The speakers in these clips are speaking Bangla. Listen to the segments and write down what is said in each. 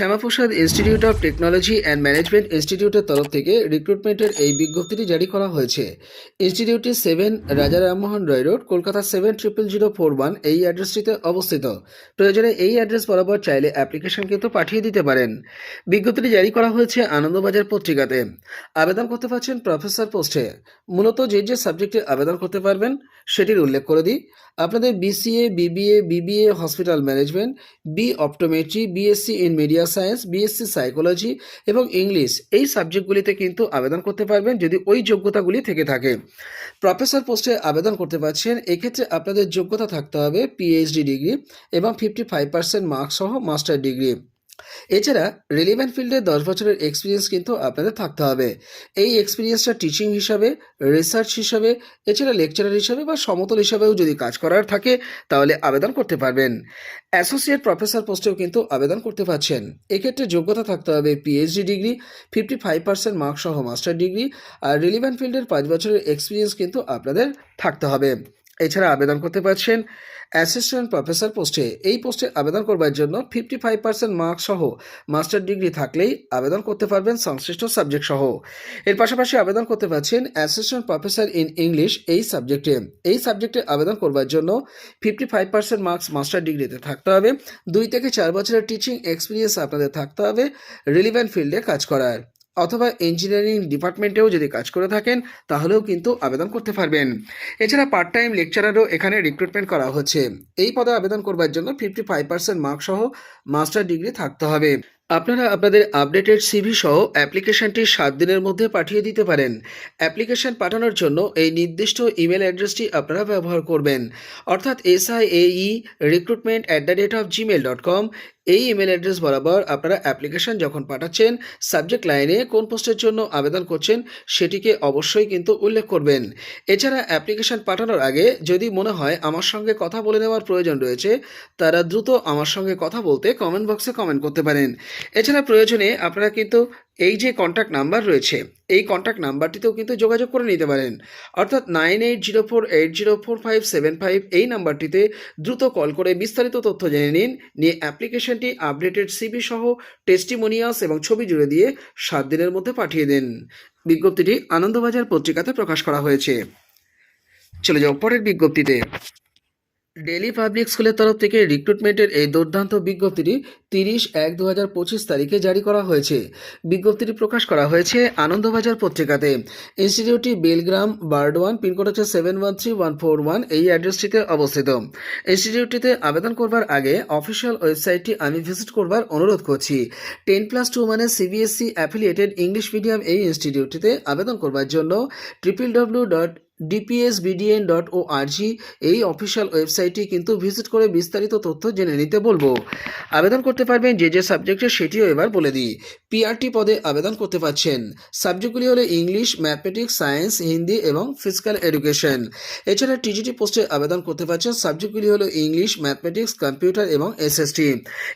Shyamaprasad institute of technology and management ইনস্টিটিউটের তরফ থেকে রিক্রুটমেন্টের এই বিজ্ঞপ্তিটি জারি করা হয়েছে। ইনস্টিটিউটটি seven Raja Rammohan Roy road Kolkata seven triple zero four one এই অ্যাড্রেসটিতে অবস্থিত। প্রয়োজনে এই অ্যাড্রেস বরাবর চাইলে অ্যাপ্লিকেশন কিন্তু পাঠিয়ে দিতে পারেন। বিজ্ঞপ্তিটি জারি করা হয়েছে আনন্দবাজার পত্রিকাতে। আবেদন করতে পারছেন প্রফেসর পোস্টে মূলত যে যে সাবজেক্টে আবেদন করতে পারবেন সেটির উল্লেখ করে দিই। আপনাদের BCA BBA BBA hospital management B optometry BSc in media science BSc psychology এবং ইংলিশ এই সাবজেক্টগুলিতে কিন্তু আবেদন করতে পারবেন যদি ওই যোগ্যতাগুলি থেকে থাকে। প্রফেসর পোস্টে আবেদন করতে পারছেন, এক্ষেত্রে আপনাদের যোগ্যতা থাকতে হবে পিএইচডি ডিগ্রি এবং ফিফটি ফাইভ পার্সেন্ট মার্কস সহ মাস্টার ডিগ্রি এছাড়া রিলিভেন্ট ফিল্ডে দশ বছরের এক্সপিরিয়েন্স কিন্তু আপনাদের থাকতে হবে। এই এক্সপিরিয়েন্সটা টিচিং হিসাবে রিসার্চ হিসাবে, এছাড়া লেকচারার হিসাবে বা সমতল হিসাবেও যদি কাজ করার থাকে, তাহলে আবেদন করতে পারবেন। অ্যাসোসিয়েট প্রফেসর পোস্টেও কিন্তু আবেদন করতে পারছেন। এক্ষেত্রে যোগ্যতা থাকতে হবে PhD degree fifty five percent marks সহ মাস্টার ডিগ্রি আর রিলিভেন্ট ফিল্ডের পাঁচ বছরের এক্সপিরিয়েন্স কিন্তু আপনাদের থাকতে হবে। এছাড়া আবেদন করতে পারছেন। অ্যাসিস্ট্যান্ট প্রফেসর পোস্টে, এই পোস্টে আবেদন করবার জন্য ফিফটি ফাইভ পার্সেন্ট মার্কস সহ মাস্টার ডিগ্রি থাকলেই আবেদন করতে পারবেন সংশ্লিষ্ট সাবজেক্ট সহ। এর পাশাপাশি আবেদন করতে পারছেন অ্যাসিস্ট্যান্ট প্রফেসর ইন ইংলিশ এই সাবজেক্টে। এই সাবজেক্টে আবেদন করবার জন্য fifty five percent marks master ডিগ্রিতে থাকতে হবে। দুই থেকে চার বছরের টিচিং এক্সপিরিয়েন্স আপনাদের থাকতে হবে রিলিভেন্ট ফিল্ডে কাজ করার। অথবা ইঞ্জিনিয়ারিং ডিপার্টমেন্টেও যদি কাজ করে থাকেন, তাহলেও কিন্তু আবেদন করতে পারবেন। এছাড়া পার্ট টাইম লেকচারারও এখানে রিক্রুটমেন্ট করা হচ্ছে। এই পদে আবেদন করবার জন্য ফিফটি ফাইভ পার্সেন্ট মার্ক সহ মাস্টার ডিগ্রি থাকতে হবে। আপনারা আপনাদের আপডেটেড সিভি সহ অ্যাপ্লিকেশনটি সাত দিনের মধ্যে পাঠিয়ে দিতে পারেন। অ্যাপ্লিকেশন পাঠানোর জন্য এই নির্দিষ্ট ইমেল অ্যাড্রেসটি আপনারা ব্যবহার করবেন। অর্থাৎ এস আই এই recruitment at the rate of Gmail dot com এই ইমেল অ্যাড্রেস বরাবর আপনারা অ্যাপ্লিকেশন যখন পাঠাচ্ছেন সাবজেক্ট লাইনে কোন পোস্টের জন্য আবেদন করছেন সেটিকে অবশ্যই কিন্তু উল্লেখ করবেন। এছাড়া অ্যাপ্লিকেশন পাঠানোর আগে যদি মনে হয় আমার সঙ্গে কথা বলে নেওয়ার প্রয়োজন রয়েছে, তারা দ্রুত আমার সঙ্গে কথা বলতে কমেন্ট বক্সে কমেন্ট করতে পারেন। এছাড়া প্রয়োজনে আপনারা কিন্তু এই যে কন্ট্যাক্ট নাম্বার রয়েছে, এই কন্ট্যাক্ট নাম্বারটিতেও কিন্তু যোগাযোগ করে নিতে পারেন। অর্থাৎ nine eight zero four eight zero four five seven five এই নাম্বারটিতে দ্রুত কল করে বিস্তারিত তথ্য জেনে নিন, নিয়ে অ্যাপ্লিকেশনটি আপডেটেড সিবি সহ টেস্টিমোনিয়াস এবং ছবি জুড়ে দিয়ে সাত দিনের মধ্যে পাঠিয়ে দিন। বিজ্ঞপ্তিটি আনন্দবাজার পত্রিকাতে প্রকাশ করা হয়েছে। চলে যাও পরের বিজ্ঞপ্তিতে। ডেলি পাবলিক স্কুলের তরফ থেকে রিক্রুটমেন্টের এই দুর্দান্ত বিজ্ঞপ্তিটি তিরিশ এক দু হাজার পঁচিশ তারিখে জারি করা হয়েছে। বিজ্ঞপ্তিটি প্রকাশ করা হয়েছে আনন্দবাজার পত্রিকাতে। ইনস্টিটিউটটি বেলগ্রাম বার্ডওয়ান পিনকোড হচ্ছে seven one three one four one এই অ্যাড্রেসটিতে অবস্থিত। ইনস্টিটিউটটিতে আবেদন করবার আগে অফিসিয়াল ওয়েবসাইটটি আমি ভিজিট করবার অনুরোধ করছি। টেন প্লাস টু মানে সিবিএসসি অ্যাফিলিয়েটেড ইংলিশ মিডিয়াম এই ইনস্টিটিউটটিতে আবেদন করবার জন্য triple W dot DPSBDN dot O RG এই অফিসিয়াল ওয়েবসাইটটি কিন্তু ভিজিট করে বিস্তারিত তথ্য জেনে নিতে বলব। আবেদন করতে পারবেন যে যে সাবজেক্টে সেটিও এবার বলে দিই। পিআরটি পদে আবেদন করতে পারছেন। সাবজেক্টগুলি হলো ইংলিশ ম্যাথমেটিক্স সায়েন্স হিন্দি এবং ফিজিক্যাল এডুকেশন এছাড়া টিজিটি পোস্টে আবেদন করতে পারছেন। সাবজেক্টগুলি হলো ইংলিশ ম্যাথমেটিক্স কম্পিউটার এবং এসএসটি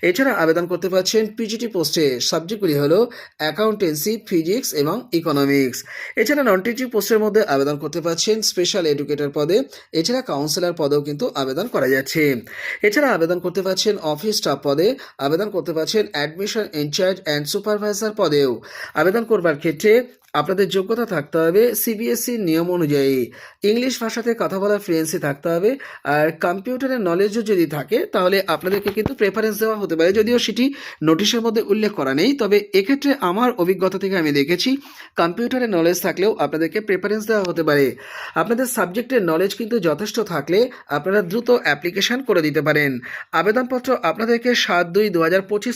এছাড়া আবেদন করতে পারছেন পিজিটি পোস্টে সাবজেক্টগুলি হলো অ্যাকাউন্টেন্সি ফিজিক্স এবং ইকোনমিক্স এছাড়া নন টিচিং পোস্টের মধ্যে আবেদন করতে পারছেন স্পেশাল এডুকেটর পদে। এছাড়া কাউন্সিলর পদেও কিন্তু আবেদন করা যাচ্ছে। এছাড়া আবেদন করতে পারছেন অফিস স্টাফ পদে, আবেদন করতে পারছেন admission in charge and supervisor পদেও। আবেদন করবার ক্ষেত্রে আপনাদের যোগ্যতা থাকতে হবে সিবিএসসির নিয়ম অনুযায়ী। ইংলিশ ভাষাতে কথা বলার ফ্লুয়েন্সি থাকতে হবে। আর কম্পিউটারের নলেজও যদি থাকে, তাহলে আপনাদেরকে কিন্তু প্রেফারেন্স দেওয়া হতে পারে। যদিও সেটি নোটিশের মধ্যে উল্লেখ করা নেই, তবে এক্ষেত্রে আমার অভিজ্ঞতা থেকে আমি দেখেছি কম্পিউটারের নলেজ থাকলেও আপনাদেরকে প্রেফারেন্স দেওয়া হতে পারে। আপনাদের সাবজেক্টের নলেজ কিন্তু যথেষ্ট থাকলে আপনারা দ্রুত অ্যাপ্লিকেশন করে দিতে পারেন। আবেদনপত্র আপনাদেরকে সাত দুই দু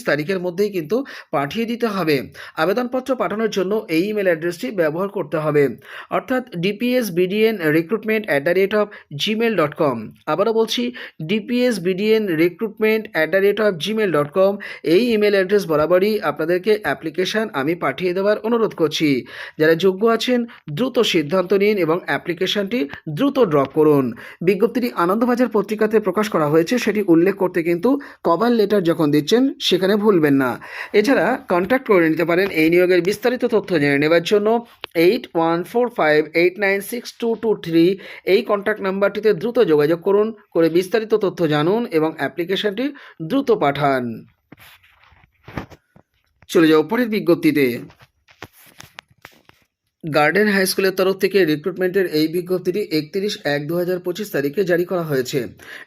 তারিখের মধ্যেই কিন্তু পাঠিয়ে দিতে হবে। আবেদনপত্র পাঠানোর জন্য এই ইমেল অ্যাড্রেসটি ব্যবহার করতে হবে। অর্থাৎ DPS BDN recruitment at the rate of Gmail dot com আবারও বলছি DPS BDN recruitment at the rate of Gmail dot com এই ইমেল অ্যাড্রেস বরাবরই আপনাদেরকে অ্যাপ্লিকেশান আমি পাঠিয়ে দেওয়ার অনুরোধ করছি। যারা যোগ্য আছেন, দ্রুত সিদ্ধান্ত নিন এবং অ্যাপ্লিকেশনটি দ্রুত ড্রপ করুন। বিজ্ঞপ্তিটি আনন্দবাজার পত্রিকাতে প্রকাশ করা হয়েছে, সেটি উল্লেখ করতে কিন্তু কভার লেটার যখন দিচ্ছেন, সেখানে ভুলবেন না। এছাড়া কন্ট্যাক্ট করে নিতে পারেন, এই নিয়োগের বিস্তারিত তথ্য জেনে নেবার জন্য। Eight one four five eight nine six two two three এই কন্ট্যাক্ট নাম্বারটিতে দ্রুত যোগাযোগ করুন, করে বিস্তারিত তথ্য জানুন এবং অ্যাপ্লিকেশনটি দ্রুত পাঠান। চলে যাও পরের বিজ্ঞপ্তিতে। গার্ডেন হাই স্কুলের তরফ থেকে রিক্রুটমেন্টের এই বিজ্ঞপ্তিটি একত্রিশ এক দু হাজার পঁচিশ তারিখে জারি করা হয়েছে।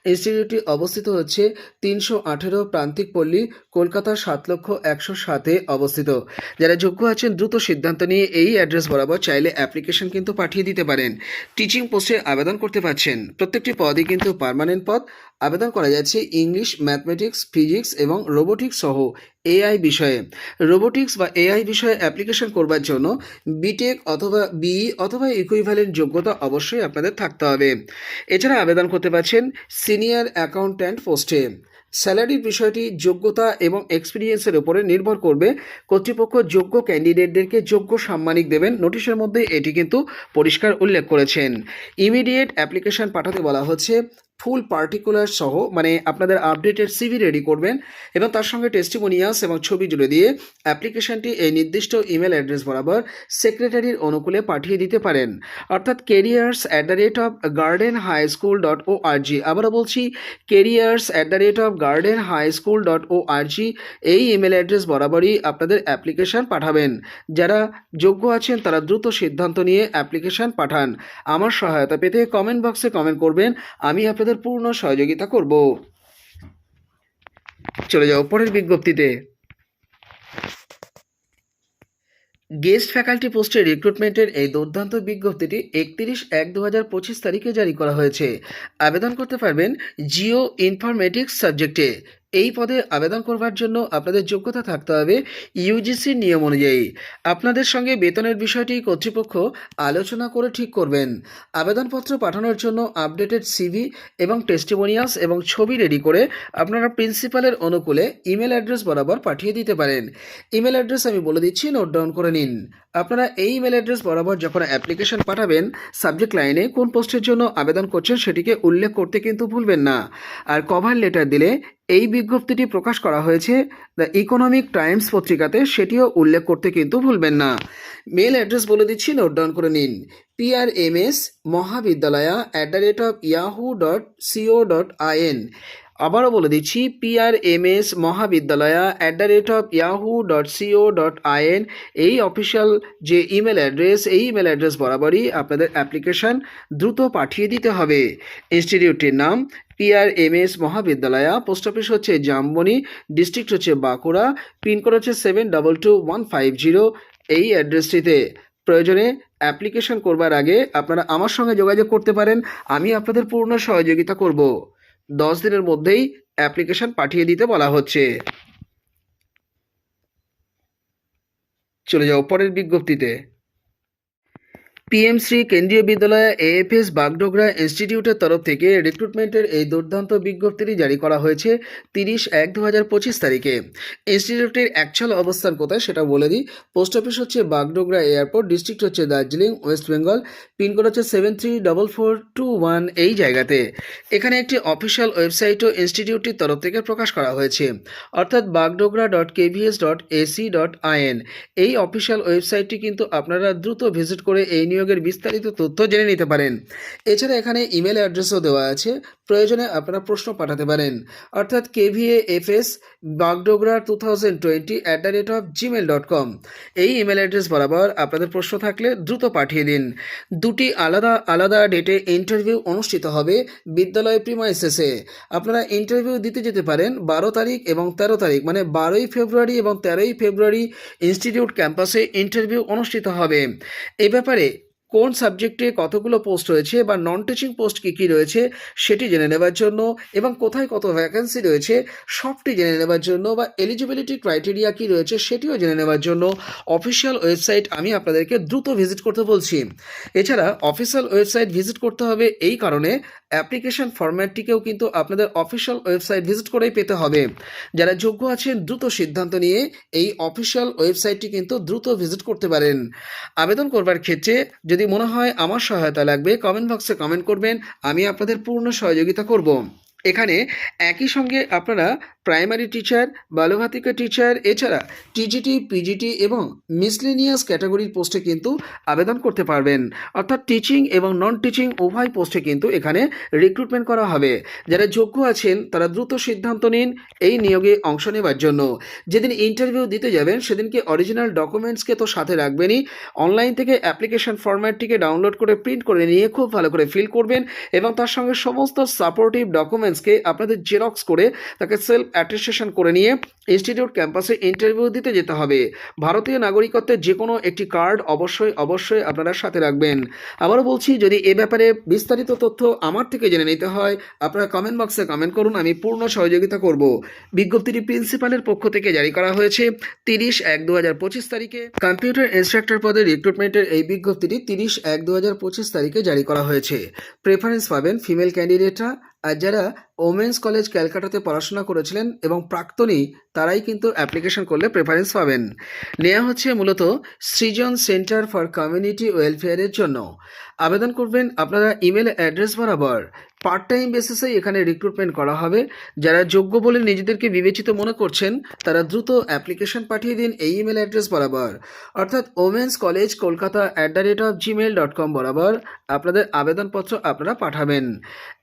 ইনস্টিটিউটটি অবস্থিত হচ্ছে তিনশো আঠেরো প্রান্তিক পল্লী কলকাতা সাত লক্ষ একশো সাতে অবস্থিত। যারা যোগ্য আছেন, দ্রুত সিদ্ধান্ত নিয়ে এই অ্যাড্রেস বরাবর চাইলে অ্যাপ্লিকেশন কিন্তু পাঠিয়ে দিতে পারেন। টিচিং পোস্টে আবেদন করতে পারছেন। প্রত্যেকটি পদই কিন্তু পার্মানেন্ট পদ। আবেদন করা যাচ্ছে ইংলিশ, ম্যাথমেটিক্স, ফিজিক্স এবং রোবোটিক্স সহ এআই বিষয়ে। রোবোটিক্স বা এআই বিষয়ে অ্যাপ্লিকেশন করবার জন্য বিটেক অথবা বিই অথবা ইকুইভ্যালেন্ট যোগ্যতা অবশ্যই আপনাদের থাকতে হবে। এছাড়া আবেদন করতে পারছেন সিনিয়র অ্যাকাউন্ট্যান্ট পোস্টে। স্যালারির বিষয়টি যোগ্যতা এবং এক্সপিরিয়েন্সের উপরে নির্ভর করবে। কর্তৃপক্ষ যোগ্য ক্যান্ডিডেটদেরকে যোগ্য সাম্মানিক দেবেন। নোটিশের মধ্যে এটি কিন্তু পরিষ্কার উল্লেখ করেছেন। ইমিডিয়েট অ্যাপ্লিকেশন পাঠাতে বলা হচ্ছে ফুল পার্টিকুলার সহ মানে আপনাদের আপডেটেড সিভি রেডি করবেন এবং তার সঙ্গে টেস্টিমোনিয়াস এবং ছবি জুড়ে দিয়ে অ্যাপ্লিকেশনটি এই নির্দিষ্ট ইমেল অ্যাড্রেস বরাবর সেক্রেটারির অনুকূলে পাঠিয়ে দিতে পারেন। অর্থাৎ careers at the rate of garden high school dot O RG আবারও বলছি careers at the rate of garden high school dot O RG এই ইমেল অ্যাড্রেস বরাবরই আপনাদের অ্যাপ্লিকেশন পাঠাবেন। যারা যোগ্য আছেন, তারা দ্রুত সিদ্ধান্ত নিয়ে অ্যাপ্লিকেশন পাঠান। আমার সহায়তা পেতে কমেন্ট বক্সে কমেন্ট করবেন। আমি আপনাদের পূর্ণ সহযোগিতা করব। চলে যাও পরের বিজ্ঞপ্তিতে। গেস্ট ফ্যাকাল্টি পোস্টের রিক্রুটমেন্টের এই দুর্দান্ত বিজ্ঞপ্তিটি একত্রিশ এক দু হাজার পঁচিশ তারিখে জারি করা হয়েছে। আবেদন করতে পারবেন জিও ইনফরমেটিক্স সাবজেক্টে। এই পদে আবেদন করবার জন্য আপনাদের যোগ্যতা থাকতে হবে ইউজিসির নিয়ম অনুযায়ী। আপনাদের সঙ্গে বেতনের বিষয়টি কর্তৃপক্ষ আলোচনা করে ঠিক করবেন। আবেদনপত্র পাঠানোর জন্য আপডেটেড সিভি এবং টেস্টিমোনিয়ালস এবং ছবি রেডি করে আপনারা প্রিন্সিপালের অনুকূলে ইমেল অ্যাড্রেস বরাবর পাঠিয়ে দিতে পারেন। ইমেল অ্যাড্রেস আমি বলে দিচ্ছি, নোট ডাউন করে নিন। আপনারা এই ইমেল অ্যাড্রেস বরাবর যখন অ্যাপ্লিকেশন পাঠাবেন, সাবজেক্ট লাইনে কোন পোস্টের জন্য আবেদন করছেন সেটিকে উল্লেখ করতে কিন্তু ভুলবেন না। আর কভার লেটার দিলে এই বিজ্ঞপ্তিটি প্রকাশ করা হয়েছে দ্য ইকোনমিক টাইমস পত্রিকাতে, সেটিও উল্লেখ করতে কিন্তু ভুলবেন না। মেল অ্যাড্রেস বলে দিচ্ছি, নোট ডাউন করে নিন। PRMS Mahavidyalaya at the rate of Yahoo dot CO dot IN আবারও বলে দিচ্ছি PRMS Mahavidyalaya at the rate of Yahoo dot CO dot IN এই অফিসিয়াল যে ইমেল অ্যাড্রেস এই ইমেল অ্যাড্রেস বরাবরই আপনাদের অ্যাপ্লিকেশন দ্রুত পাঠিয়ে দিতে হবে। ইনস্টিটিউটটির নাম পিআরএমএস মহাবিদ্যালয়া পোস্ট অফিস হচ্ছে জামবনি ডিস্ট্রিক্ট হচ্ছে বাঁকুড়া পিনকোড হচ্ছে seven double two one five zero এই অ্যাড্রেসটিতে প্রয়োজনে অ্যাপ্লিকেশন করবার আগে আপনারা আমার সঙ্গে যোগাযোগ করতে পারেন, আমি আপনাদের পূর্ণ সহযোগিতা করব। দশ দিনের মধ্যেই অ্যাপ্লিকেশন পাঠিয়ে দিতে বলা হচ্ছে। চলে যাও পরের বিজ্ঞপ্তিতে। পিএমসি কেন্দ্রীয় বিদ্যালয় এএফএস বাগডোগরা ইনস্টিটিউটের তরফ থেকে রিক্রুটমেন্টের এই দুর্দান্ত বিজ্ঞপ্তিটি জারি করা হয়েছে তিরিশ এক দু হাজার পঁচিশ তারিখে। ইনস্টিটিউটের অ্যাকচুয়াল অবস্থান কোথায় সেটা বলে দিই। পোস্ট অফিস হচ্ছে বাগডোগরা এয়ারপোর্ট ডিস্ট্রিক্ট হচ্ছে দার্জিলিং ওয়েস্ট বেঙ্গল পিনকোড হচ্ছে seven three double four two one এই জায়গাতে। এখানে একটি অফিসিয়াল ওয়েবসাইটও ইনস্টিটিউটটির তরফ থেকে প্রকাশ করা হয়েছে। অর্থাৎ Bagdogra dot KVS dot AC dot IN এই অফিসিয়াল ওয়েবসাইটটি কিন্তু আপনারা দ্রুত ভিজিট করে এই নিয়োগের বিস্তারিত তথ্য জেনে নিতে পারেন। এছাড়া এখানে ইমেল অ্যাড্রেসও দেওয়া আছে। প্রয়োজনে আপনারা প্রশ্ন পাঠাতে পারেন। অর্থাৎ KVA FS Bagdogra two thousand twenty at the rate of Gmail dot com এই ইমেল অ্যাড্রেস বরাবর আপনাদের প্রশ্ন থাকলে দ্রুত পাঠিয়ে দিন। দুটি আলাদা আলাদা ডেটে ইন্টারভিউ অনুষ্ঠিত হবে বিদ্যালয় প্রিমাইসেসে আপনারা ইন্টারভিউ দিতে যেতে পারেন বারো তারিখ এবং তেরো তারিখ মানে বারোই ফেব্রুয়ারি এবং তেরোই ফেব্রুয়ারি ইনস্টিটিউট ক্যাম্পাসে ইন্টারভিউ অনুষ্ঠিত হবে। এ ব্যাপারে কোন সাবজেক্টে কতগুলো পোস্ট রয়েছে বা নন টিচিং পোস্ট কী কী রয়েছে সেটি জেনে নেবার জন্য এবং কোথায় কত ভ্যাকেন্সি রয়েছে সবটি জেনে নেবার জন্য বা এলিজিবিলিটি ক্রাইটেরিয়া কী রয়েছে সেটিও জেনে নেবার জন্য অফিসিয়াল ওয়েবসাইট আমি আপনাদেরকে দ্রুত ভিজিট করতে বলছি। এছাড়া অফিসিয়াল ওয়েবসাইট ভিজিট করতে হবে এই কারণে অ্যাপ্লিকেশন ফর্ম্যাটটিকেও কিন্তু আপনাদের অফিসিয়াল ওয়েবসাইট ভিজিট করেই পেতে হবে। যারা যোগ্য আছেন, দ্রুত সিদ্ধান্ত নিয়ে এই অফিসিয়াল ওয়েবসাইটটি কিন্তু দ্রুত ভিজিট করতে পারেন। আবেদন করবার ক্ষেত্রে যদি মনে হয় আমার সহায়তা লাগবে কমেন্ট বক্সে কমেন্ট করবেন, আমি আপনাদের পূর্ণ সহযোগিতা করব। এখানে একই সঙ্গে আপনারা প্রাইমারি টিচার, বালভাতিকা টিচার, এছাড়া টিজিটি, পিজিটি এবং মিসলিনিয়াস ক্যাটাগরির পোস্টে কিন্তু আবেদন করতে পারবেন। অর্থাৎ টিচিং এবং নন টিচিং উভয় পোস্টে কিন্তু এখানে রিক্রুটমেন্ট করা হবে। যারা যোগ্য আছেন, তারা দ্রুত সিদ্ধান্ত নিন এই নিয়োগে অংশ নেবার জন্য। যেদিন ইন্টারভিউ দিতে যাবেন, সেদিনকে অরিজিনাল ডকুমেন্টসকে তো সাথে রাখবেনই। অনলাইন থেকে অ্যাপ্লিকেশন ফরম্যাটটিকে ডাউনলোড করে প্রিন্ট করে নিয়ে খুব ভালো করে ফিল করবেন এবং তার সঙ্গে সমস্ত সাপোর্টিভ ডকুমেন্টসকে আপনাদের জেরক্স করে তাকে সেলফ অ্যাটেস্টেশন করে নিয়ে ইনস্টিটিউট ক্যাম্পাসে ইন্টারভিউ দিতে যেতে হবে। ভারতীয় নাগরিকত্বের যে কোনো একটি কার্ড অবশ্যই অবশ্যই আপনারা সাথে রাখবেন। আবারও বলছি, যদি এ ব্যাপারে বিস্তারিত তথ্য আমার থেকে জেনে নিতে হয়, আপনারা কমেন্ট বক্সে কমেন্ট করুন, আমি পূর্ণ সহযোগিতা করব। বিজ্ঞপ্তিটি প্রিন্সিপালের পক্ষ থেকে জারি করা হয়েছে তিরিশ এক দু হাজার পঁচিশ তারিখে। কম্পিউটার ইনস্ট্রাক্টর পদে রিক্রুটমেন্টের এই বিজ্ঞপ্তিটি তিরিশ এক দু হাজার পঁচিশ তারিখে জারি করা হয়েছে। প্রেফারেন্স পাবেন ফিমেল ক্যান্ডিডেটরা। আর যারা ওমেন্স কলেজ ক্যালকাটাতে পড়াশোনা করেছিলেন এবং প্রাক্তনই তারাই কিন্তু অ্যাপ্লিকেশন করলে প্রেফারেন্স পাবেন। নেওয়া হচ্ছে মূলত সৃজন সেন্টার ফর কমিউনিটি ওয়েলফেয়ারের জন্য। আবেদন করবেন আপনারা ইমেল অ্যাড্রেস বরাবর। পার্ট টাইম বেসিসে এখানে রিক্রুটমেন্ট করা হবে। যারা যোগ্য বলে নিজেদেরকে বিবেচিত মনে করছেন, তারা দ্রুত অ্যাপ্লিকেশন পাঠিয়ে দিন এই ইমেল অ্যাড্রেস বরাবর। অর্থাৎ women's college Kolkata at the rate of Gmail dot com বরাবর আপনাদের আবেদনপত্র আপনারা পাঠাবেন।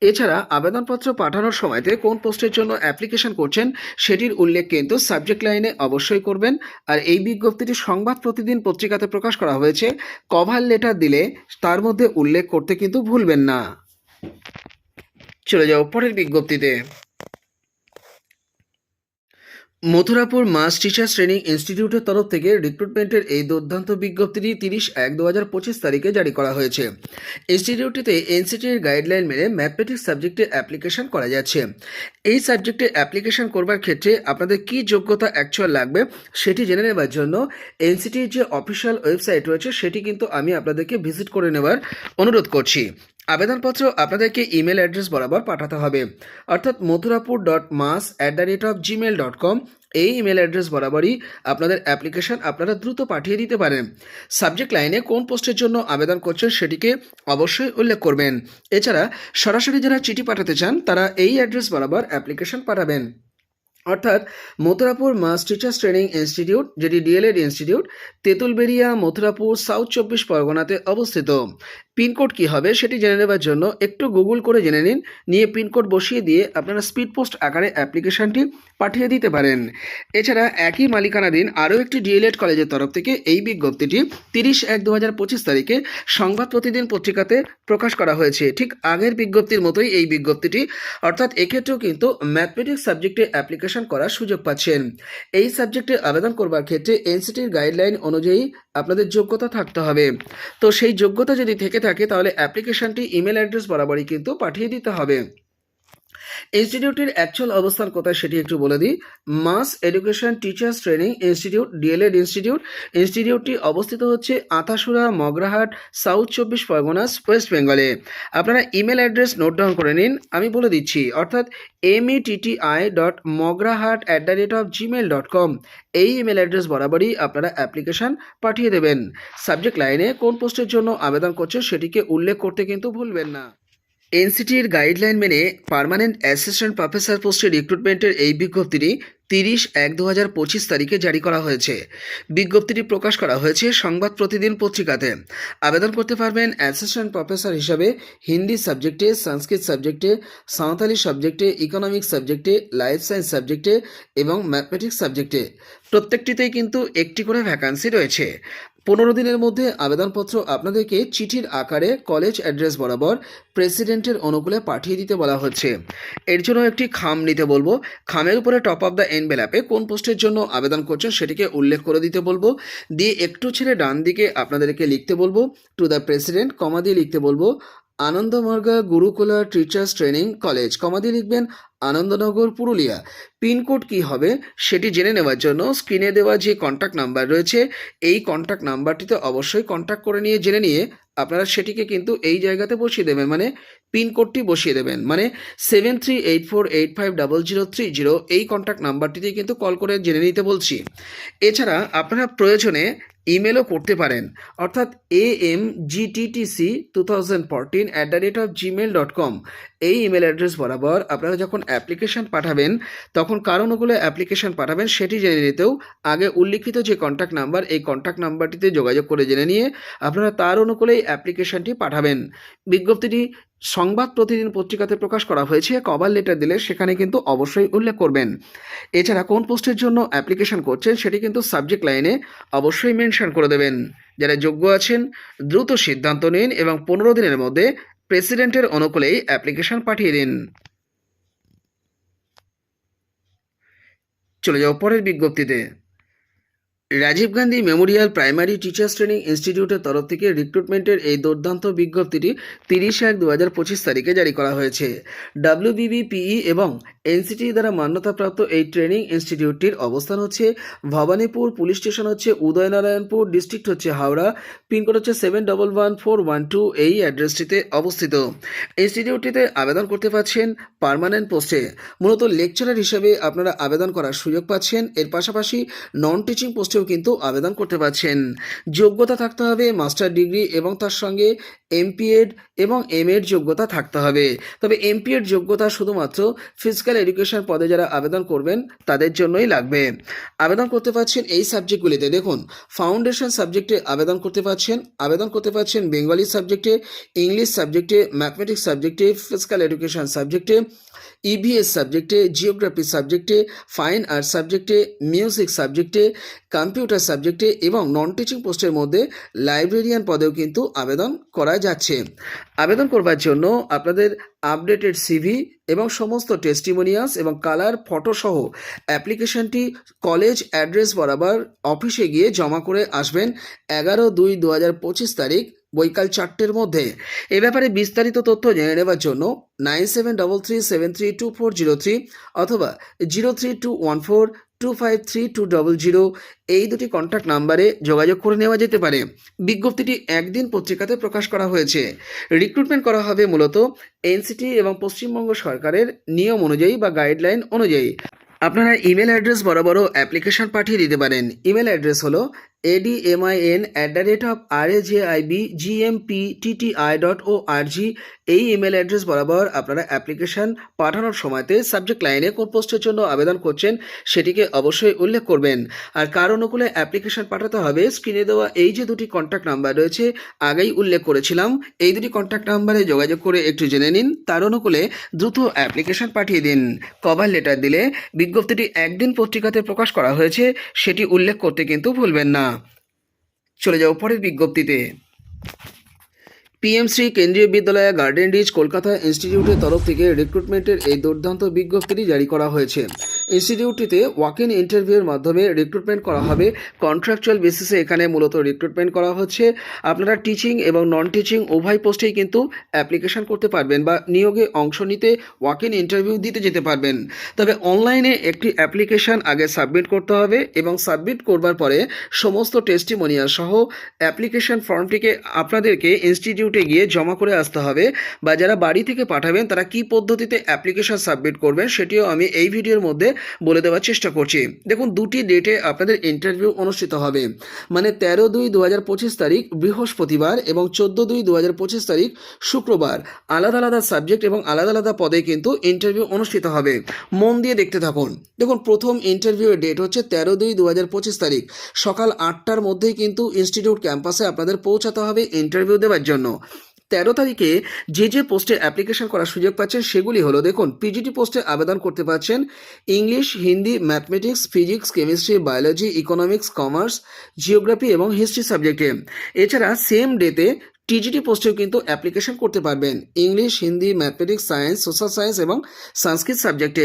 এছাড়া আবেদনপত্র পাঠানোর সময়তে কোন পোস্টের জন্য অ্যাপ্লিকেশন করছেন, সেটির উল্লেখ কিন্তু সাবজেক্ট লাইনে অবশ্যই করবেন। আর এই বিজ্ঞপ্তিটি সংবাদ প্রতিদিন পত্রিকাতে প্রকাশ করা হয়েছে। কভার লেটার দিলে তার মধ্যে উল্লেখ করতে কিন্তু ভুলবেন না। চলে যাও, পরের বিজ্ঞপ্তিতে। মথুরাপুর মাস টিচার ট্রেনিং ইনস্টিটিউটের তরফ থেকে রিক্রুটমেন্টের এই দুর্দান্ত বিজ্ঞপ্তিটি তিরিশ এক দু হাজার পঁচিশ তারিখে জারি করা হয়েছে। ইনস্টিটিউটটিতে এনসিটির গাইডলাইন মেনে ম্যাথমেটিক্স সাবজেক্টে অ্যাপ্লিকেশন করা যাচ্ছে। এই সাবজেক্টে অ্যাপ্লিকেশন করবার ক্ষেত্রে আপনাদের কী যোগ্যতা অ্যাকচুয়াল লাগবে সেটি জেনে নেবার জন্য এনসিটির যে অফিসিয়াল ওয়েবসাইট রয়েছে সেটি কিন্তু আমি আপনাদেরকে ভিজিট করে নেবার অনুরোধ করছি। আবেদনপত্র আপনাদেরকে ইমেল অ্যাড্রেস বরাবর পাঠাতে হবে। অর্থাৎ Mathurapur dot mass at the rate of Gmail dot com এই ইমেল অ্যাড্রেস বরাবরই আপনাদের অ্যাপ্লিকেশন আপনারা দ্রুত পাঠিয়ে দিতে পারেন। সাবজেক্ট লাইনে কোন পোস্টের জন্য আবেদন করছেন সেটিকে অবশ্যই উল্লেখ করবেন। এছাড়া সরাসরি যারা চিঠি পাঠাতে চান, তারা এই অ্যাড্রেস বরাবর অ্যাপ্লিকেশন পাঠাবেন। অর্থাৎ Mathurapur mass teachers training institute, যেটি DElEd institute Tentulberia Mathurapur, south চব্বিশ পরগনাতে অবস্থিত। পিনকোড কী হবে সেটি জেনে নেবার জন্য একটু গুগল করে জেনে নিন। নিয়ে পিনকোড বসিয়ে দিয়ে আপনারা স্পিড পোস্ট আকারে অ্যাপ্লিকেশনটি পাঠিয়ে দিতে পারেন। এছাড়া একই মালিকানাধীন আরও একটি ডিএলএড কলেজের তরফ থেকে এই বিজ্ঞপ্তিটি তিরিশ এক দু হাজার তারিখে সংবাদ প্রতিদিন পত্রিকাতে প্রকাশ করা হয়েছে। ঠিক আগের বিজ্ঞপ্তির মতোই এই বিজ্ঞপ্তিটি, অর্থাৎ এক্ষেত্রেও কিন্তু ম্যাথমেটিক্স সাবজেক্টে অ্যাপ্লিকেশন করার সুযোগ পাচ্ছেন। এই সাবজেক্টে আবেদন করবার ক্ষেত্রে এনসিটির গাইডলাইন অনুযায়ী আপনাদের যোগ্যতা থাকতে হবে। তো সেই যোগ্যতা যদি থেকে থাকে, তাহলে অ্যাপ্লিকেশানটি ইমেল অ্যাড্রেস বরাবরই কিন্তু পাঠিয়ে দিতে হবে। ইনস্টিটিউটের অ্যাকচুয়াল অবস্থান কোথায় সেটি একটু বলে দিই। Mass education teachers training institute DElEd institute ইনস্টিটিউটটি অবস্থিত হচ্ছে আতাসুরা মগরাহাট সাউথ চব্বিশ পরগনাস ওয়েস্ট বেঙ্গলে আপনারা ইমেল অ্যাড্রেস নোট ডাউন করে নিন। আমি বলে দিচ্ছি, অর্থাৎ M ETTI dot Magrahat at the rate of Gmail dot com এই ইমেল অ্যাড্রেস বরাবরই আপনারা অ্যাপ্লিকেশন পাঠিয়ে দেবেন। সাবজেক্ট লাইনে কোন পোস্টের জন্য আবেদন করছে সেটিকে উল্লেখ করতে কিন্তু ভুলবেন না। এনসিটির গাইডলাইন মেনে পার্মানেন্ট অ্যাসিস্ট্যান্ট প্রফেসর পোস্টে রিক্রুটমেন্টের এই বিজ্ঞপ্তিটি তিরিশ এক দু হাজার পঁচিশ তারিখে জারি করা হয়েছে। বিজ্ঞপ্তিটি প্রকাশ করা হয়েছে সংবাদ প্রতিদিন পত্রিকাতে। আবেদন করতে পারবেন অ্যাসিস্ট্যান্ট প্রফেসর হিসাবে হিন্দি সাবজেক্টে, সংস্কৃত সাবজেক্টে, সাঁওতালি সাবজেক্টে, ইকোনমিক সাবজেক্টে, লাইফ সায়েন্স সাবজেক্টে এবং ম্যাথমেটিক্স সাবজেক্টে। প্রত্যেকটিতেই কিন্তু একটি করে ভ্যাকান্সি রয়েছে। পনেরো দিনের মধ্যে আবেদনপত্র আপনাদেরকে চিঠির আকারে কলেজ অ্যাড্রেস বরাবর প্রেসিডেন্টের অনুকূলে পাঠিয়ে দিতে বলা হচ্ছে। এর জন্য একটি খাম নিতে বলব। খামের উপরে টপ অফ দ্য এনভেলাপে কোন পোস্টের জন্য আবেদন করছেন সেটিকে উল্লেখ করে দিতে বলব। দিয়ে একটু ছেড়ে ডান দিকে আপনাদেরকে লিখতে বলব। টু দ্য প্রেসিডেন্ট কমা দিয়ে লিখতে বলব। Anandamarga Gurukula teachers training college comma দিয়ে লিখবেন আনন্দনগর, পুরুলিয়া। পিনকোড কি হবে সেটি জেনে নেওয়ার জন্য স্ক্রিনে দেওয়া যে কন্ট্যাক্ট নাম্বার রয়েছে, এই কন্ট্যাক্ট নাম্বারটিতে অবশ্যই কন্ট্যাক্ট করে নিয়ে জেনে নিয়ে আপনারা সেটিকে কিন্তু এই জায়গাতে বসিয়ে দেবেন মানে পিনকোডটি বসিয়ে দেবেন মানে seven three eight four eight five double zero three zero এই কন্ট্যাক্ট নাম্বারটিতে কিন্তু কল করে জেনে নিতে বলছি। এছাড়া আপনারা প্রয়োজনে ইমেলও করতে পারেন, অর্থাৎ A M GTTC two thousand fourteen at the rate of Gmail dot com এই ইমেল অ্যাড্রেস বরাবর আপনারা যখন অ্যাপ্লিকেশন পাঠাবেন, তখন কার অনুকূলে অ্যাপ্লিকেশন পাঠাবেন, সেটি জেনে নিতেও আগে উল্লিখিত যে কন্ট্যাক্ট নাম্বার এই কন্ট্যাক্ট নাম্বারটিতে যোগাযোগ করে জেনে নিয়ে আপনারা তার অনুকূলেই অ্যাপ্লিকেশনটি পাঠাবেন। বিজ্ঞপ্তিটি সংবাদ প্রতিদিন পত্রিকাতে প্রকাশ করা হয়েছে। কভার লেটার দিলে সেখানে কিন্তু অবশ্যই উল্লেখ করবেন। এছাড়া কোন পোস্টের জন্য অ্যাপ্লিকেশন করছেন সেটি কিন্তু সাবজেক্ট লাইনে অবশ্যই মেনশন করে দেবেন। যারা যোগ্য আছেন, দ্রুত সিদ্ধান্ত নিন এবং পনেরো দিনের মধ্যে প্রেসিডেন্টের অনুকূলেই অ্যাপ্লিকেশন পাঠিয়ে দিন। চলে যাও পরের বিজ্ঞপ্তিতে। Rajiv Gandhi memorial primary teachers training ইনস্টিটিউটের তরফ থেকে রিক্রুটমেন্টের এই দুর্দান্ত বিজ্ঞপ্তিটি তিরিশ এক দু হাজার পঁচিশ তারিখে জারি করা হয়েছে। ডাব্লিউবিবিপিই এবং এনসিটি দ্বারা মান্যতাপ্রাপ্ত এই ট্রেনিং ইনস্টিটিউটটির অবস্থান হচ্ছে ভবানীপুর, পুলিশ স্টেশন হচ্ছে উদয়নারায়ণপুর, ডিস্ট্রিক্ট হচ্ছে হাওড়া, পিনকোড হচ্ছে seven double one four one two এই অ্যাড্রেসটিতে অবস্থিত। ইনস্টিটিউটটিতে আবেদন করতে পারছেন পার্মানেন্ট পোস্টে। মূলত লেকচারার হিসেবে আপনারা আবেদন করার সুযোগ পাচ্ছেন। এর পাশাপাশি নন টিচিং পোস্টেও কিন্তু আবেদন করতে পারছেন যোগ্যতা থাকতে হবে, মাস্টার ডিগ্রি এবং তার সঙ্গে এমপিএড এবং এম যোগ্যতা থাকতে হবে। তবে এমপিএড যোগ্যতা শুধুমাত্র ফিজিক্যাল এডুকেশন পদে যারা আবেদন করবেন, তাদের জন্যই লাগবে। আবেদন করতে পারছেন এই সাবজেক্টগুলিতে দেখুন ফাউন্ডেশন সাবজেক্টে আবেদন করতে পারছেন, আবেদন করতে পারছেন বেঙ্গলি সাবজেক্টে ইংলিশ সাবজেক্টে ম্যাথমেটিক্স সাবজেক্টে ফিজিক্যাল এডুকেশন সাবজেক্টে ইভিএস সাবজেক্টে জিওগ্রাফি সাবজেক্টে ফাইন আর্টস সাবজেক্টে মিউজিক সাবজেক্টে কম্পিউটার সাবজেক্টে এবং নন টিচিং পোস্টের মধ্যে লাইব্রেরিয়ান পদেও কিন্তু আবেদন করা যাচ্ছে। আবেদন করবার জন্য আপনাদের আপডেটেড সিভি এবং সমস্ত টেস্টিমোনিয়ালস এবং কালার ফটো সহ অ্যাপ্লিকেশনটি কলেজ অ্যাড্রেস বরাবর অফিসে গিয়ে জমা করে আসবেন এগারো দুই দু তারিখ, বৈকাল চারটের মধ্যে। এ ব্যাপারে বিস্তারিত তথ্য জেনে নেওয়ার জন্য nine seven double three seven three two four zero three অথবা zero three two one four two five three two double zero এই দুটি কন্ট্যাক্ট নাম্বারে যোগাযোগ করে নেওয়া যেতে পারে। বিজ্ঞপ্তিটি একদিন পত্রিকাতে প্রকাশ করা হয়েছে। রিক্রুটমেন্ট করা হবে মূলত এনসিটি এবং পশ্চিমবঙ্গ সরকারের নিয়ম অনুযায়ী বা গাইডলাইন অনুযায়ী। আপনারা ইমেল অ্যাড্রেস বরাবরও অ্যাপ্লিকেশন পাঠিয়ে দিতে পারেন। ইমেল অ্যাড্রেস হলো ADMIN at the rate of R A J I B G M P TTI dot O R G এই ইমেল অ্যাড্রেস বরাবর আপনারা অ্যাপ্লিকেশন পাঠানোর সময়তে সাবজেক্ট লাইনে কোন পোস্টের জন্য আবেদন করছেন সেটিকে অবশ্যই উল্লেখ করবেন। আর কার অনুকূলে অ্যাপ্লিকেশন পাঠাতে হবে স্ক্রিনে দেওয়া এই যে দুটি কন্ট্যাক্ট নাম্বার রয়েছে, আগেই উল্লেখ করেছিলাম। এই দুটি কন্ট্যাক্ট নাম্বারে যোগাযোগ করে একটু জেনে নিন, তার অনুকূলে দ্রুত অ্যাপ্লিকেশন পাঠিয়ে দিন। কভার লেটার দিলে বিজ্ঞপ্তিটি একদিন পত্রিকাতে প্রকাশ করা হয়েছে, সেটি উল্লেখ করতে কিন্তু ভুলবেন না। চলে যাও পরের বিজ্ঞপ্তিতে। পিএমসি কেন্দ্রীয় বিদ্যালয় গার্ডেন রিচ কলকাতা ইনস্টিটিউটের তরফ থেকে রিক্রুটমেন্টের এই দুর্দান্ত বিজ্ঞপ্তিটি জারি করা হয়েছে। ইনস্টিটিউটটিতে ওয়াক ইন ইন্টারভিউর মাধ্যমে রিক্রুটমেন্ট করা হবে। কন্ট্রাকচুয়াল বেসিসে এখানে মূলত রিক্রুটমেন্ট করা হচ্ছে। আপনারা টিচিং এবং নন টিচিং উভয় পোস্টেই কিন্তু অ্যাপ্লিকেশন করতে পারবেন বা নিয়োগে অংশ নিতে ওয়াক ইন ইন্টারভিউ দিতে যেতে পারবেন। তবে অনলাইনে একটি অ্যাপ্লিকেশন আগে সাবমিট করতে হবে এবং সাবমিট করবার পরে সমস্ত টেস্টিমোনিয়াল সহ অ্যাপ্লিকেশন ফর্মটিকে আপনাদেরকে ইনস্টিটিউটে গিয়ে জমা করে আসতে হবে বা যারা বাড়ি থেকে পাঠাবেন, তারা কি পদ্ধতিতে অ্যাপ্লিকেশন সাবমিট করবেন সেটিও আমি এই ভিডিওর মধ্যে বলে দেওয়ার চেষ্টা করছি। দেখুন, দুটি ডেটে আপনাদের ইন্টারভিউ অনুষ্ঠিত হবে। মানে তেরো দুই দু তারিখ বৃহস্পতিবার এবং চোদ্দ দুই দু তারিখ শুক্রবার। আলাদা আলাদা সাবজেক্ট এবং আলাদা আলাদা পদে কিন্তু ইন্টারভিউ অনুষ্ঠিত হবে। মন দিয়ে দেখতে থাকুন। দেখুন, প্রথম ইন্টারভিউয়ের ডেট হচ্ছে তেরো দুই দু তারিখ। সকাল আটটার মধ্যেই কিন্তু ইনস্টিটিউট ক্যাম্পাসে আপনাদের পৌঁছাতে হবে ইন্টারভিউ দেওয়ার জন্য। তেরো তারিখে যে যে পোস্টে অ্যাপ্লিকেশন করার সুযোগ পাচ্ছেন, সেগুলি হলো, দেখুন পিজিটি পোস্টে আবেদন করতে পারছেন English Hindi mathematics physics chemistry biology economics commerce geography এবং হিস্ট্রি সাবজেক্টে এছাড়া সেম ডেতে টিজিটি পোস্টেও কিন্তু অ্যাপ্লিকেশন করতে পারবেন English Hindi mathematics science social science এবং সংস্কৃত সাবজেক্টে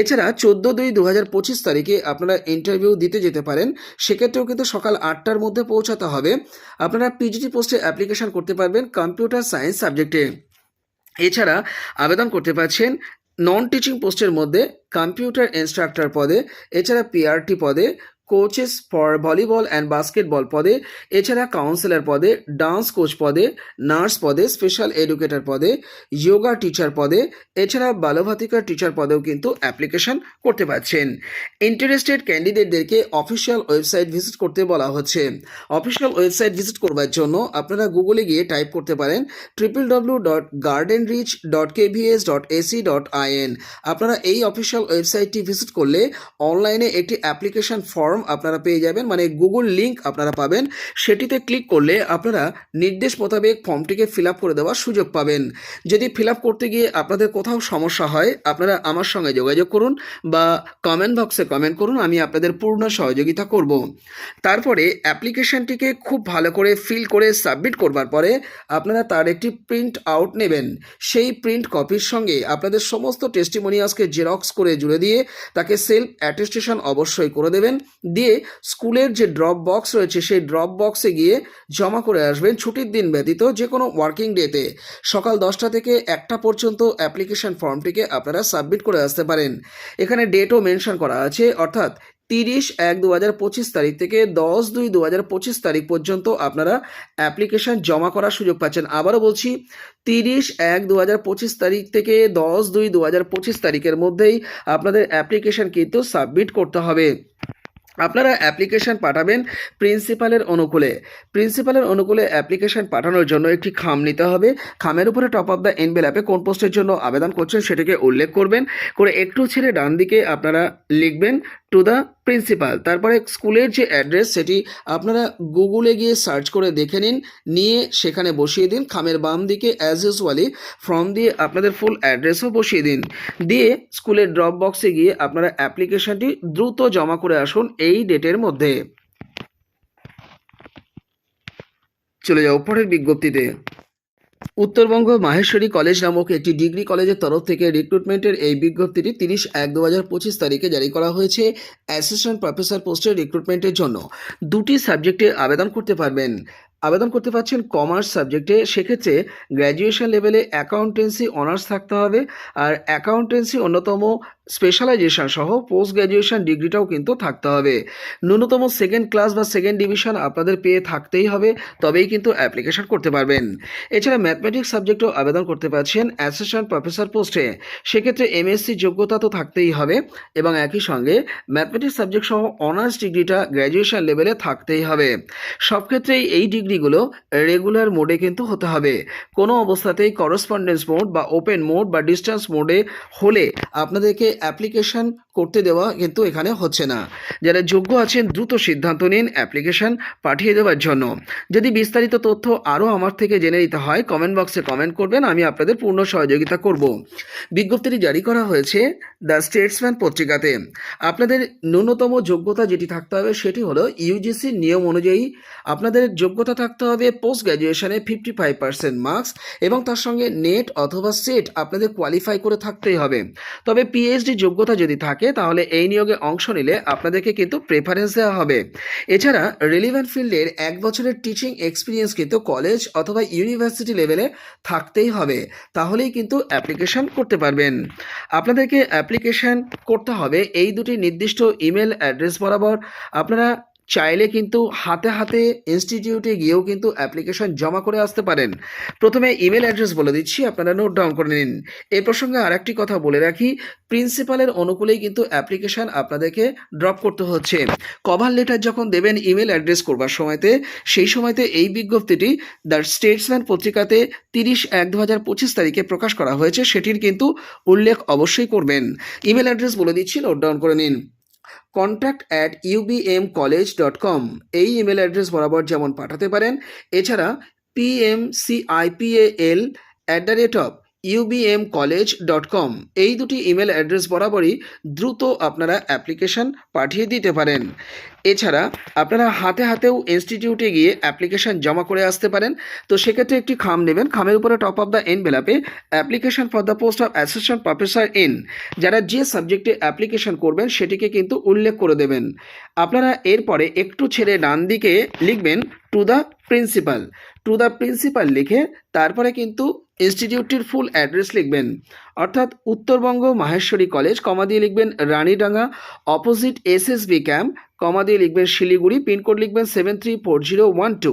এছাড়া চোদ্দ দুই দু হাজার পঁচিশ তারিখে আপনারা ইন্টারভিউ দিতে যেতে পারেন। সেক্ষেত্রেও কিন্তু সকাল আটটার মধ্যে পৌঁছাতে হবে। আপনারা পিজিটি পোস্টে অ্যাপ্লিকেশন করতে পারবেন কম্পিউটার সায়েন্স সাবজেক্টে এছাড়া আবেদন করতে পারছেন নন টিচিং পোস্টের মধ্যে কম্পিউটার ইনস্ট্রাক্টর পদে, এছাড়া পিআরটি পদে coaches for volleyball and basketball পদে, এছাড়া কাউন্সিলর পদে ডান্স কোচ পদে নার্স পদে স্পেশাল এডুকেটর পদে যোগা টিচার পদে, এছাড়া বালভাতিকার টিচার পদেও কিন্তু অ্যাপ্লিকেশন করতে পারছেন। ইন্টারেস্টেড ক্যান্ডিডেটদেরকে অফিসিয়াল ওয়েবসাইট ভিজিট করতে বলা হচ্ছে। অফিসিয়াল ওয়েবসাইট ভিজিট করবার জন্য আপনারা গুগলে গিয়ে টাইপ করতে পারেন triple W dot garden reach dot KVS dot AC dot IN আপনারা এই অফিসিয়াল ওয়েবসাইটটি ভিজিট করলে অনলাইনে একটি অ্যাপ্লিকেশন ফর্ম আপনারা পেয়ে যাবেন মানে গুগল লিঙ্ক আপনারা পাবেন। সেটিতে ক্লিক করলে আপনারা নির্দেশ মোতাবেক ফর্মটিকে ফিল করে দেওয়ার সুযোগ পাবেন। যদি ফিল করতে গিয়ে আপনাদের কোথাও সমস্যা হয়, আপনারা আমার সঙ্গে যোগাযোগ করুন বা কমেন্ট বক্সে কমেন্ট করুন, আমি আপনাদের পূর্ণ সহযোগিতা করব। তারপরে অ্যাপ্লিকেশনটিকে খুব ভালো করে ফিল করে সাবমিট করবার পরে আপনারা তার একটি প্রিন্ট আউট নেবেন। সেই প্রিন্ট কপির সঙ্গে আপনাদের সমস্ত টেস্টিমোনিয়াসকে জেরক্স করে জুড়ে দিয়ে তাকে সেলফ অ্যাটেস্টেশন অবশ্যই করে দেবেন। দিয়ে স্কুলের যে ড্রপ বক্স রয়েছে, সেই ড্রপ বক্সে গিয়ে জমা করে আসবেন ছুটির দিন ব্যতীত যে কোনো ওয়ার্কিং ডেতে সকাল দশটা থেকে একটা পর্যন্ত অ্যাপ্লিকেশন ফর্মটিকে আপনারা সাবমিট করে আসতে পারেন। এখানে ডেটও মেনশন করা আছে, অর্থাৎ তিরিশ এক দু হাজার পঁচিশ তারিখ থেকে দশ দুই দু হাজার পঁচিশ তারিখ পর্যন্ত আপনারা অ্যাপ্লিকেশন জমা করার সুযোগ পাচ্ছেন। আবারও বলছি, তিরিশ এক দু হাজার পঁচিশ তারিখ থেকে দশ দুই দু হাজার পঁচিশ তারিখের মধ্যেই আপনাদের অ্যাপ্লিকেশন কিন্তু সাবমিট করতে হবে। আপনারা অ্যাপ্লিকেশান পাঠাবেন প্রিন্সিপালের অনুকূলে। প্রিন্সিপালের অনুকূলে অ্যাপ্লিকেশান পাঠানোর জন্য একটি খাম নিতে হবে। খামের উপরে টপ অফ দ্য এনবেল অ্যাপে কোন পোস্টের জন্য আবেদন করছেন সেটাকে উল্লেখ করবেন। করে একটু ছেড়ে ডান দিকে আপনারা লিখবেন টু দ্য প্রিন্সিপাল তারপরে স্কুলের যে অ্যাড্রেস সেটি আপনারা গুগলে গিয়ে সার্চ করে দেখে নিন, নিয়ে সেখানে বসিয়ে দিন। খামের বাম দিকে অ্যাজ ইউজুয়ালি ফর্ম দিয়ে আপনাদের ফুল অ্যাড্রেসও বসিয়ে দিন। দিয়ে স্কুলের ড্রপ বক্সে গিয়ে আপনারা অ্যাপ্লিকেশনটি দ্রুত জমা করে আসুন এই ডেটের মধ্যে। চলে যাও পরের বিজ্ঞপ্তিতে। উত্তরবঙ্গ মাহেশ্বরী কলেজ নামক একটি ডিগ্রি কলেজের তরফ থেকে রিক্রুটমেন্টের এই বিজ্ঞপ্তিটি তিরিশ এক দু হাজার পঁচিশ তারিখে জারি করা হয়েছে অ্যাসিস্ট্যান্ট প্রফেসর পোস্টের রিক্রুটমেন্টের জন্য। দুটি সাবজেক্টে আবেদন করতে পারবেন। আবেদন করতে পারছেন কমার্স সাবজেক্টে সেক্ষেত্রে গ্র্যাজুয়েশন লেভেলে অ্যাকাউন্টেন্সি অনার্স থাকতে হবে। আর অ্যাকাউন্টেন্সি অন্যতম স্পেশালাইজেশন সহ পোস্ট গ্র্যাজুয়েশন ডিগ্রিটাও কিন্তু থাকতে হবে। ন্যূনতম সেকেন্ড ক্লাস বা সেকেন্ড ডিভিশন আপনাদের পেয়ে থাকতেই হবে, তবেই কিন্তু অ্যাপ্লিকেশন করতে পারবেন। এছাড়া ম্যাথমেটিক্স সাবজেক্টেও আবেদন করতে পারছেন অ্যাসিস্ট্যান্ট প্রফেসর পোস্টে সেক্ষেত্রে এমএসসি যোগ্যতা তো থাকতেই হবে এবং একই সঙ্গে ম্যাথমেটিক্স সাবজেক্ট সহ অনার্স ডিগ্রিটা গ্র্যাজুয়েশন লেভেলে থাকতেই হবে। সব ক্ষেত্রেই এই ডিগ্রিগুলো রেগুলার মোডে কিন্তু হতে হবে। কোনো অবস্থাতেই করসপন্ডেন্স মোড বা ওপেন মোড বা ডিস্টেন্স মোডে হলে আপনাদেরকে অ্যাপ্লিকেশন করতে দেওয়া কিন্তু এখানে হচ্ছে না। যারা যোগ্য আছেন, দ্রুত সিদ্ধান্ত নিন অ্যাপ্লিকেশন পাঠিয়ে দেওয়ার জন্য। যদি বিস্তারিত তথ্য আরও আমার থেকে জেনে নিতে হয় কমেন্ট বক্সে কমেন্ট করবেন, আমি আপনাদের পূর্ণ সহযোগিতা করব। বিজ্ঞপ্তিটি জারি করা হয়েছে দ্য স্টেটসম্যান পত্রিকাতে। আপনাদের ন্যূনতম যোগ্যতা যেটি থাকতে হবে সেটি হলো ইউজিসির নিয়ম অনুযায়ী আপনাদের যোগ্যতা থাকতে হবে পোস্ট গ্র্যাজুয়েশনে ফিফটি ফাইভ পার্সেন্ট মার্কস এবং তার সঙ্গে নেট অথবা সেট আপনাদের কোয়ালিফাই করে থাকতেই হবে। তবে পিএইচডি যোগ্যতা যদি থাকে তাহলে এই নিয়োগে অংশ নিলে আপনাদেরকে কিন্তু প্রেফারেন্স দেওয়া হবে। এছাড়া রিলিভেন্ট ফিল্ডের এক বছরের টিচিং এক্সপিরিয়েন্স কিন্তু কলেজ অথবা ইউনিভার্সিটি লেভেলে থাকতেই হবে। তাহলেই কিন্তু অ্যাপ্লিকেশন করতে পারবেন। আপনাদেরকে অ্যাপ্লিকেশান করতে হবে। এই দুটি নির্দিষ্ট ইমেল অ্যাড্রেস বরাবর আপনারা চাইলে কিন্তু হাতে হাতে ইনস্টিটিউটে গিয়েও কিন্তু অ্যাপ্লিকেশন জমা করে আসতে পারেন। প্রথমে ইমেল অ্যাড্রেস বলে দিচ্ছি, আপনারা নোট ডাউন করে নিন। এই প্রসঙ্গে আরেকটি কথা বলে রাখি প্রিন্সিপালের অনুকূলেই কিন্তু অ্যাপ্লিকেশন আপনাদেরকে ড্রপ করতে হচ্ছে। কভার লেটার যখন দেবেন ইমেল অ্যাড্রেস করবার সময়তে, সেই সময়তে এই বিজ্ঞপ্তিটি দ্য স্টেটসম্যান পত্রিকাতে তিরিশ এক দু হাজার পঁচিশ তারিখে প্রকাশ করা হয়েছে, সেটির কিন্তু উল্লেখ অবশ্যই করবেন। ইমেল অ্যাড্রেস বলে দিচ্ছি নোট ডাউন করে নিন। Contact at UBM college dot com এই ইমেল অ্যাড্রেস বরাবর যেমন পাঠাতে পারেন, এছাড়া PMCIPL at the rate of UBM college dot com এই দুটি ইমেল অ্যাড্রেস বরাবরই দ্রুত আপনারা অ্যাপ্লিকেশন পাঠিয়ে দিতে পারেন। এছাড়া আপনারা হাতে হাতেও ইনস্টিটিউটে গিয়ে অ্যাপ্লিকেশন জমা করে আসতে পারেন। তো সেক্ষেত্রে একটি খাম নেবেন। খামের উপরে top of the N এনভেলাপে application for the post of assistant professor in যারা যে সাবজেক্টে অ্যাপ্লিকেশন করবেন সেটিকে কিন্তু উল্লেখ করে দেবেন। আপনারা এরপরে একটু ছেড়ে ডান দিকে লিখবেন to the principal to the principal লিখে তারপরে কিন্তু ইনস্টিটিউটটির ফুল অ্যাড্রেস লিখবেন। অর্থাৎ উত্তরবঙ্গ মাহেশ্বরী কলেজ কমা দিয়ে লিখবেন Ranidanga opposite SSB camp comma দিয়ে লিখবেন শিলিগুড়ি, পিনকোড লিখবেন seven three four zero one two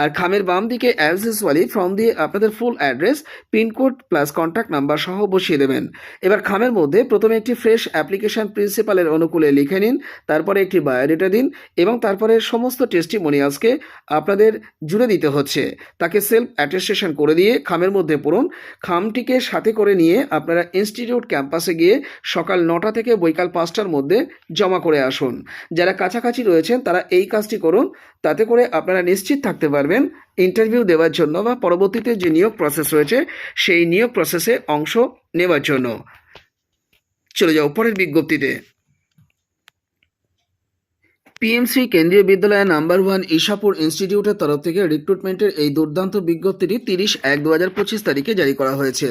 আর খামের বাম দিকে অ্যাজ ইউজুয়ালি ফর্ম দিয়ে আপনাদের full address pincode plus contact number সহ বসিয়ে দেবেন। এবার খামের মধ্যে প্রথমে একটি ফ্রেশ অ্যাপ্লিকেশন প্রিন্সিপালের অনুকূলে লিখে নিন, তারপরে একটি বায়োডেটা দিন এবং তারপরে সমস্ত টেস্টিমোনিয়ালসকে আপনাদের জুড়ে দিতে হচ্ছে। তাকে সেলফ অ্যাটেস্টেশন করে দিয়ে খামের মধ্যে পড়ুন। খামটিকে সাথে করে নিয়ে আপনারা ইনস্টিটিউট ক্যাম্পাসে গিয়ে সকাল নটা থেকে বৈকাল পাঁচটার মধ্যে জমা করে আসুন। যারা কাছাকাছি রয়েছেন, তারা এই কাজটি করুন, তাতে করে আপনারা নিশ্চিত থাকতে পারবেন ইন্টারভিউ দেওয়ার জন্য বা পরবর্তীতে যে নিয়োগ প্রসেস রয়েছে, সেই নিয়োগ প্রসেসে অংশ নেওয়ার জন্য। চলে যাও পরের বিজ্ঞপ্তিতে। পিএমসি কেন্দ্রীয় বিদ্যালয়ের নাম্বার ওয়ান ঈশাপুর ইনস্টিটিউটের তরফ থেকে রিক্রুটমেন্টের এই দুর্দান্ত বিজ্ঞপ্তিটি তিরিশ এক দু হাজার পঁচিশ তারিখে জারি করা হয়েছে।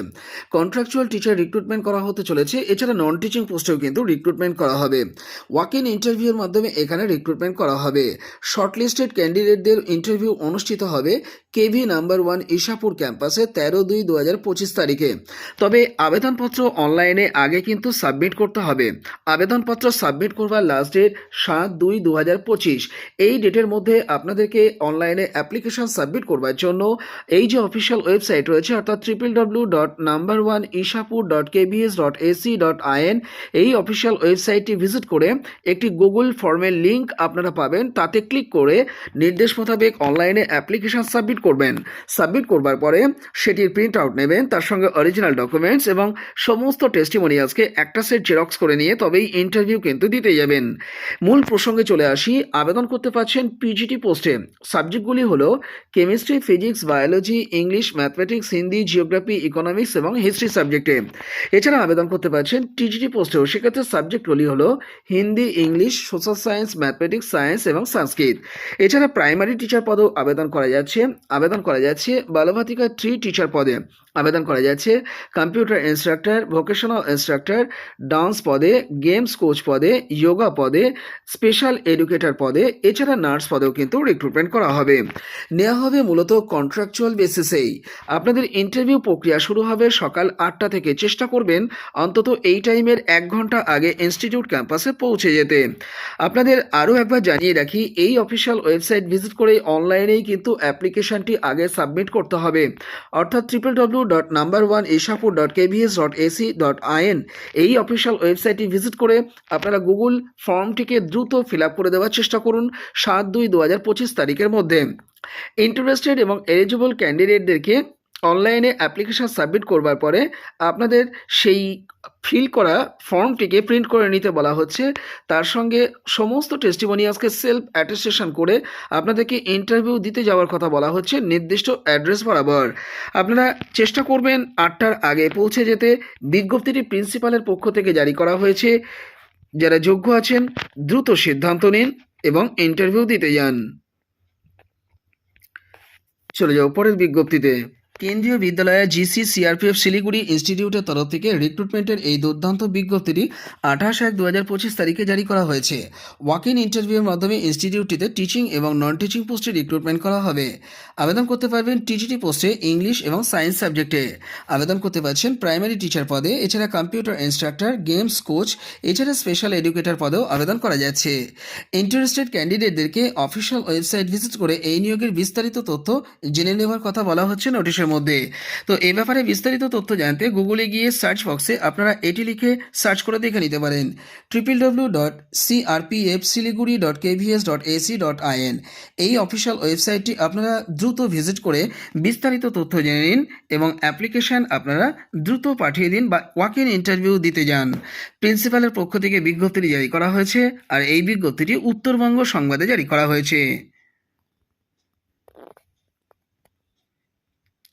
কন্ট্রাকচুয়াল টিচার রিক্রুটমেন্ট করা হতে চলেছে, এছাড়া নন টিচিং পোস্টেও কিন্তু রিক্রুটমেন্ট করা হবে। ওয়াক ইন ইন্টারভিউর মাধ্যমে এখানে রিক্রুটমেন্ট করা হবে। শর্টলিস্টেড ক্যান্ডিডেটদের ইন্টারভিউ অনুষ্ঠিত হবে কেভি নাম্বার ওয়ান ঈশাপুর ক্যাম্পাসে তেরো দুই দু হাজার পঁচিশ তারিখে। তবে আবেদনপত্র অনলাইনে আগে কিন্তু সাবমিট করতে হবে। আবেদনপত্র সাবমিট করবার লাস্ট ডেট সাত দুই দু এই ডেটের মধ্যে আপনাদেরকে অনলাইনে অ্যাপ্লিকেশন সাবমিট করবার জন্য এই যে অফিসিয়াল ওয়েবসাইট রয়েছে, অর্থাৎ triple W dot number one Ishapur dot KBS dot AC dot IN এই অফিসিয়াল ওয়েবসাইটটি ভিজিট করে একটি গুগল ফর্মের লিঙ্ক আপনারা পাবেন। তাতে ক্লিক করে নির্দেশ মোতাবেক অনলাইনে অ্যাপ্লিকেশন সাবমিট করবেন। সাবমিট করবার পরে সেটির প্রিন্ট আউট নেবেন, তার সঙ্গে অরিজিনাল ডকুমেন্টস এবং সমস্ত টেস্টিমোনিয়ালসকে একটা সেট জেরক্স করে নিয়ে তবেই ইন্টারভিউ কিন্তু দিতে যাবেন। মূল প্রসঙ্গে চলে আসি, আবেদন করতে পারছেন পিজিটি পোস্টে সাবজেক্টগুলি হলো chemistry physics biology English mathematics Hindi geography economics এবং হিস্ট্রি সাবজেক্টে এছাড়া আবেদন করতে পারছেন টিজিটি পোস্টেও সেক্ষেত্রে সাবজেক্টগুলি হলো Hindi English social science mathematics science এবং সংস্কৃত এছাড়া প্রাইমারি টিচার পদেও আবেদন করা যাচ্ছে। আবেদন করা যাচ্ছে বালভাতিকা থ্রি টিচার পদে। আবেদন করা যাচ্ছে। Computer instructor, vocational instructor, dance পদে, গেমস কোচ পদে যোগা পদে, স্পেশাল এডুকেটর পদে, এছাড়া নার্স পদেও কিন্তু রিক্রুটমেন্ট করা হবে। নেওয়া হবে মূলত কন্ট্রাকচুয়াল বেসিসেই আপনাদের ইন্টারভিউ প্রক্রিয়া শুরু হবে সকাল আটটা থেকে। চেষ্টা করবেন অন্তত এই টাইমের এক ঘণ্টা আগে ইনস্টিটিউট ক্যাম্পাসে পৌঁছে যেতে। আপনাদের আরও একবার জানিয়ে রাখি, এই অফিসিয়াল ওয়েবসাইট ভিজিট করে অনলাইনেই কিন্তু অ্যাপ্লিকেশনটি আগে সাবমিট করতে হবে। অর্থাৎ triple W dot number one Ishapur dot KVS dot AC dot IN এই অফিসিয়াল ওয়েবসাইটটি ভিজিট করে আপনারা গুগল ফর্মটিকে দ্রুত ফিল করে দেওয়ার চেষ্টা করুন সাত দুই দু তারিখের মধ্যে। ইন্টারেস্টেড এবং এলিজিবল ক্যান্ডিডেটদেরকে অনলাইনে অ্যাপ্লিকেশন সাবমিট করবার পরে আপনাদের সেই ফিল করা ফর্মটিকে প্রিন্ট করে নিতে বলা হচ্ছে। তার সঙ্গে সমস্ত টেস্টিমোনিয়ালসকে সেলফ অ্যাটেস্টেশন করে আপনাদেরকে ইন্টারভিউ দিতে যাওয়ার কথা বলা হচ্ছে, নির্দিষ্ট অ্যাড্রেস বরাবর। আপনারা চেষ্টা করবেন আটটার আগে পৌঁছে যেতে। বিজ্ঞপ্তিটি প্রিন্সিপালের পক্ষ থেকে জারি করা হয়েছে। যারা যোগ্য আছেন, দ্রুত সিদ্ধান্ত নিন এবং ইন্টারভিউ দিতে যান। চলে যাও পরের বিজ্ঞপ্তিতে। কেন্দ্রীয় বিদ্যালয়ে জিসি সিআরপিএফ শিলিগুড়ি ইনস্টিটিউটের তরফ থেকে রিক্রুটমেন্টের এই দুর্দান্ত বিজ্ঞপ্তিটি আঠাশ এক দু হাজার পঁচিশ তারিখে জারি করা হয়েছে। ওয়াক ইন ইন্টারভিউর মাধ্যমে ইনস্টিটিউটটিতে টিচিং এবং নন টিচিং পোস্টে রিক্রুটমেন্ট করা হবে। আবেদন করতে পারবেন টিজিটি পোস্টে ইংলিশ এবং সায়েন্স সাবজেক্টে আবেদন করতে পারছেন প্রাইমারি টিচার পদে, এছাড়া কম্পিউটার ইনস্ট্রাক্টর গেমস কোচ এছাড়া স্পেশাল এডুকেটর পদেও আবেদন করা যাচ্ছে। ইন্টারেস্টেড ক্যান্ডিডেটদেরকে অফিসিয়াল ওয়েবসাইট ভিজিট করে এই নিয়োগের বিস্তারিত তথ্য জেনে নেওয়ার কথা বলা হচ্ছে নোটিশের মধ্যে। তো এ ব্যাপারে বিস্তারিত তথ্য জানতে গুগলে গিয়ে সার্চ বক্সে আপনারা এটি লিখে সার্চ করে দেখে নিতে পারেন। Triple W dot CRPF Siliguri dot KVS dot AC dot IN এই অফিসিয়াল ওয়েবসাইটটি আপনারা দ্রুত ভিজিট করে বিস্তারিত তথ্য জেনে নিন এবং অ্যাপ্লিকেশন আপনারা দ্রুত পাঠিয়ে দিন বা ওয়াক ইন ইন্টারভিউ দিতে যান। প্রিন্সিপালের পক্ষ থেকে বিজ্ঞপ্তিটি জারি করা হয়েছে আর এই বিজ্ঞপ্তিটি উত্তরবঙ্গ সংবাদে জারি করা হয়েছে।